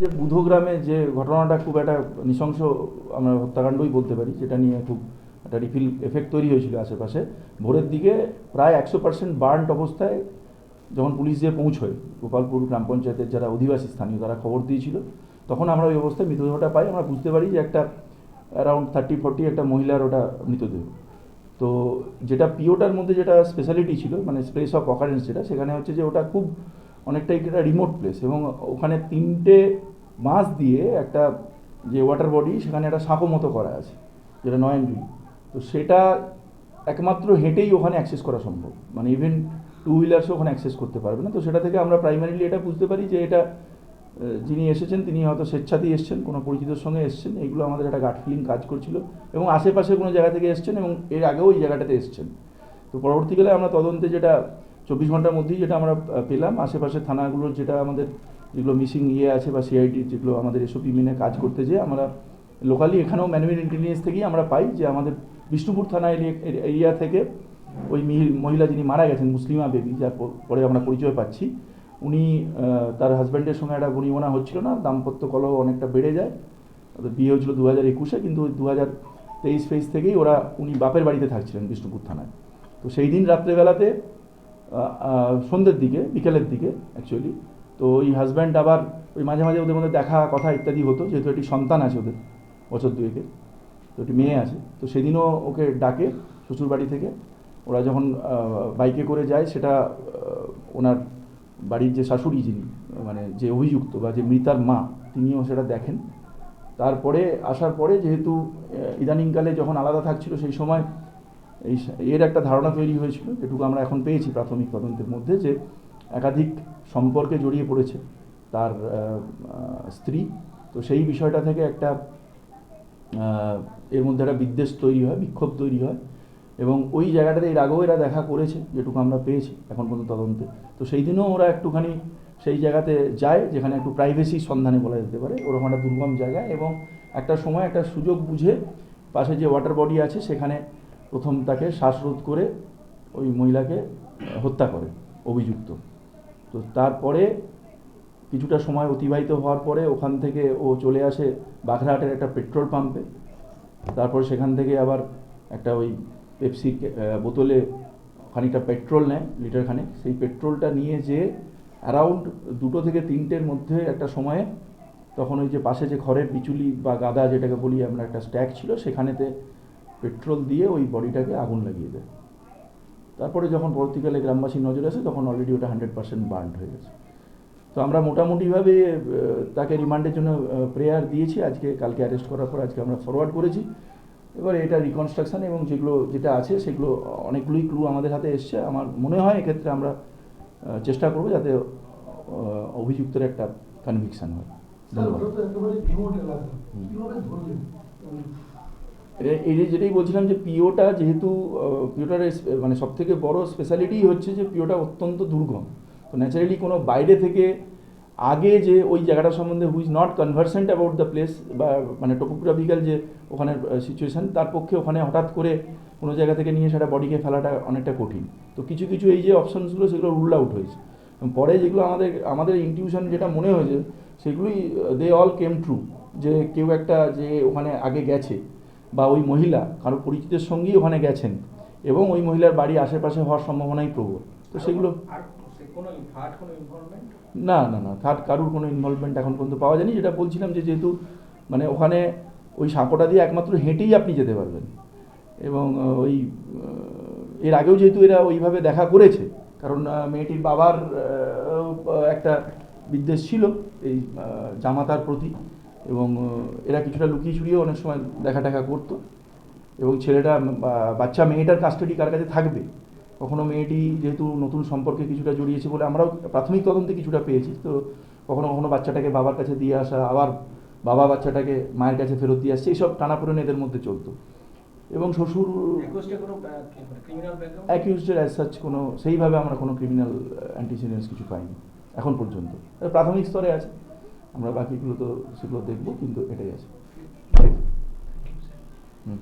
যে বুধগ্রামে যে ঘটনাটা খুব একটা নৃশংস আমরা হত্যাকাণ্ডই বলতে পারি, যেটা নিয়ে খুব একটা রিফিল এফেক্ট তৈরি হয়েছিল আশেপাশে। ভোরের দিকে প্রায় একশো পার্সেন্ট বার্নড অবস্থায় যখন পুলিশ যে পৌঁছয়, গোপালপুর গ্রাম পঞ্চায়েতের যারা অধিবাসী স্থানীয় তারা খবর দিয়েছিল, তখন আমরা ওই অবস্থায় মৃতদেহটা পাই। আমরা বুঝতে পারি যে একটা অ্যারাউন্ড থার্টি ফোর্টি একটা মহিলার ওটা মৃতদেহ। তো যেটা পিওটার মধ্যে যেটা স্পেশালিটি ছিল মানে স্পেস অফ অকারেন্স যেটা, সেখানে হচ্ছে যে ওটা খুব অনেকটাই একটা রিমোট প্লেস এবং ওখানে তিনটে মাস দিয়ে একটা যে ওয়াটার বডি সেখানে একটা সাঁকো মতো করা আছে, যেটা নয়নজুই তো সেটা একমাত্র হেঁটেই ওখানে অ্যাক্সেস করা সম্ভব। মানে ইভেন টু হুইলার্সও ওখানে অ্যাক্সেস করতে পারবে না। তো সেটা থেকে আমরা প্রাইমারিলি এটা বুঝতে পারি যে এটা যিনি এসেছেন, তিনি হয়তো স্বেচ্ছাতেই এসছেন, কোনো পরিচিতর সঙ্গে এসছেন। এইগুলো আমাদের একটা গাট ফিলিং কাজ করছিল। এবং আশেপাশে কোনো জায়গা থেকে এসছেন এবং এর আগেও ওই জায়গাটাতে এসছেন। তো পরবর্তীকালে আমরা তদন্তে যেটা চব্বিশ ঘণ্টার মধ্যেই যেটা আমরা পেলাম আশেপাশে থানাগুলোর যেটা আমাদের যেগুলো মিসিং ইয়ে আছে বা সিআইডি যেগুলো আমাদের এসওপি মেনে কাজ করতে যেয়ে আমরা লোকালি এখানেও ম্যানুয়াল ইন্টেলিজেন্স থেকেই আমরা পাই যে আমাদের বিষ্ণুপুর থানা এরি- এরি- এরিয়া থেকে ওই মিহি- মহিলা যিনি মারা গেছেন, মুসলিমা বেবি, যার পরে আমরা পরিচয় পাচ্ছি, উনি তার হাজব্যান্ডের সঙ্গে একটা বনিবনা হচ্ছিল না, দাম্পত্য কলহ অনেকটা বেড়ে যায় বিয়ে হয়েছিল দু হাজার একুশে, কিন্তু দু হাজার তেইশ ফেইস থেকেই ওরা, উনি বাপের বাড়িতে থাকছিলেন বিষ্ণুপুর থানায়। তো সেই দিন রাত্রেবেলাতে সন্ধ্যের দিকে, বিকেলের দিকে অ্যাকচুয়ালি তো ওই হাজব্যান্ড আবার ওই মাঝে মাঝে ওদের মধ্যে দেখা, কথা ইত্যাদি হতো, যেহেতু একটি সন্তান আছে ওদের, বছর দুয়েকের, তো একটি মেয়ে আছে। তো সেদিনও ওকে ডাকে শ্বশুর বাড়ি থেকে। ওরা যখন বাইকে করে যায়, সেটা ওনার বাড়ির যে শাশুড়ি যিনি মানে যে অভিযুক্ত বা যে মৃতার মা, তিনিও সেটা দেখেন। তারপরে আসার পরে যেহেতু ইদানিংকালে যখন আলাদা থাকছিল, সেই সময় এই এর একটা ধারণা তৈরি হয়েছিল, যেটুকু আমরা এখন পেয়েছি প্রাথমিক তদন্তের মধ্যে যে একাধিক সম্পর্কে জড়িয়ে পড়েছে তার স্ত্রী। তো সেই বিষয়টা থেকে একটা এর মধ্যে একটা বিদ্বেষ তৈরি হয়, বিক্ষোভ তৈরি হয় এবং ওই জায়গাটাতে এর আগেও এরা দেখা করেছে, যেটুকু আমরা পেয়েছি এখন পর্যন্ত তদন্তে। তো সেই দিনও ওরা একটুখানি সেই জায়গাতে যায়, যেখানে একটু প্রাইভেসি সন্ধানে বলা যেতে পারে। ওরকম একটা দুর্গম জায়গা এবং একটা সময় একটা সুযোগ বুঝে পাশে যে ওয়াটার বডি আছে, সেখানে প্রথম তাকে শ্বাসরোধ করে ওই মহিলাকে হত্যা করে অভিযুক্ত। তো তারপরে কিছুটা সময় অতিবাহিত হওয়ার পরে ওখান থেকে ও চলে আসে বাঘরাহাটের একটা পেট্রোল পাম্পে। তারপর সেখান থেকে আবার একটা ওই পেপসি বোতলে খানিকটা পেট্রোল নেয় লিটার খানেক। সেই পেট্রোলটা নিয়ে যে অ্যারাউন্ড দুটো থেকে তিনটের মধ্যে একটা সময়ে তখন ওই যে পাশে যে খড়ের বিচুলি বা গাদা যেটাকে বলি আমরা একটা স্ট্যাক ছিল সেখানেতে পেট্রোল দিয়ে ওই বডিটাকে আগুন লাগিয়ে দেয়। তারপরে যখন পরবর্তীকালে গ্রামবাসীর নজরে আসে তখন অলরেডি ওটা হান্ড্রেড পার্সেন্ট বার্ন হয়ে গেছে। তো আমরা মোটামুটিভাবে তাকে রিমান্ডের জন্য প্রেয়ার দিয়েছি। আজকে কালকে অ্যারেস্ট করার পর আজকে আমরা ফরওয়ার্ড করেছি। এবার এটা রিকনস্ট্রাকশন এবং যেগুলো যেটা আছে সেগুলো অনেকগুলোই ক্লু আমাদের হাতে এসছে। আমার মনে হয় এক্ষেত্রে আমরা চেষ্টা করব যাতে অভিযুক্তের একটা কনভিকশন হয়। ধন্যবাদ। এই যে যেটাই বলছিলাম যে পিওটা যেহেতু পিওটার মানে সব থেকে বড় স্পেশালিটি হচ্ছে যে পিওটা অত্যন্ত দুর্গম। তো ন্যাচারালি কোনো বাইরে থেকে আগে যে ওই জায়গাটা সম্বন্ধে who's not conversant about the place বা মানে টোপোগ্রাফিক্যাল যে ওখানের সিচুয়েশান তার পক্ষে ওখানে হঠাৎ করে কোনো জায়গা থেকে নিয়ে সেটা বডিকে ফেলাটা অনেকটা কঠিন। তো কিছু কিছু এই যে অপশানসগুলো সেগুলো রুল আউট হয়েছে। পরে যেগুলো আমাদের আমাদের ইনটিউশন যেটা মনে হয়েছে, সেগুলোই দে অল কেম ট্রু যে কেউ একটা যে ওখানে আগে গেছে। বা ওই মহিলা কারও পরিচিতের সঙ্গেই ওখানে গেছেন এবং ওই মহিলার বাড়ি আশেপাশে হওয়ার সম্ভাবনাই প্রবল। তো সেগুলো না না না থার্ড কারুর কোনো ইনভলভমেন্ট এখন পর্যন্ত পাওয়া যায়নি। যেটা বলছিলাম যে যেহেতু মানে ওখানে ওই সাঁকোটা দিয়ে একমাত্র হেঁটেই আপনি যেতে পারবেন। এবং ওই এর আগেও যেহেতু এরা ওইভাবে দেখা করেছে কারণ মেয়েটির বাবার একটা বিদ্বেষ ছিল এই জামাতার প্রতি। এবং এরা কিছুটা লুকিয়ে ছুড়িয়ে অনেক সময় দেখা টাকা করতো। এবং ছেলেটা বাচ্চা মেয়েটার কাস্টাডি কার কাছে থাকবে? কখনো মেয়েটি যেহেতু নতুন সম্পর্কে কিছুটা জড়িয়েছে বলে আমরাও প্রাথমিক তদন্তে কিছুটা পেয়েছি। তো কখনো কখনো বাচ্চাটাকে বাবার কাছে দিয়ে আসা আবার বাবা বাচ্চাটাকে মায়ের কাছে ফেরত দিয়ে আসছে এইসব টানাপোড়েন এদের মধ্যে চলতো। এবং শ্বশুর অ্যাকিউজডের অ্যাজ সাচ কোনো সেইভাবে আমরা কোনো ক্রিমিনাল অ্যান্টিসিডেন্স কিছু পাইনি এখন পর্যন্ত। প্রাথমিক স্তরে আছে। আমরা বাকিগুলো তো সেগুলো দেখব কিন্তু এটাই আছে। হুম।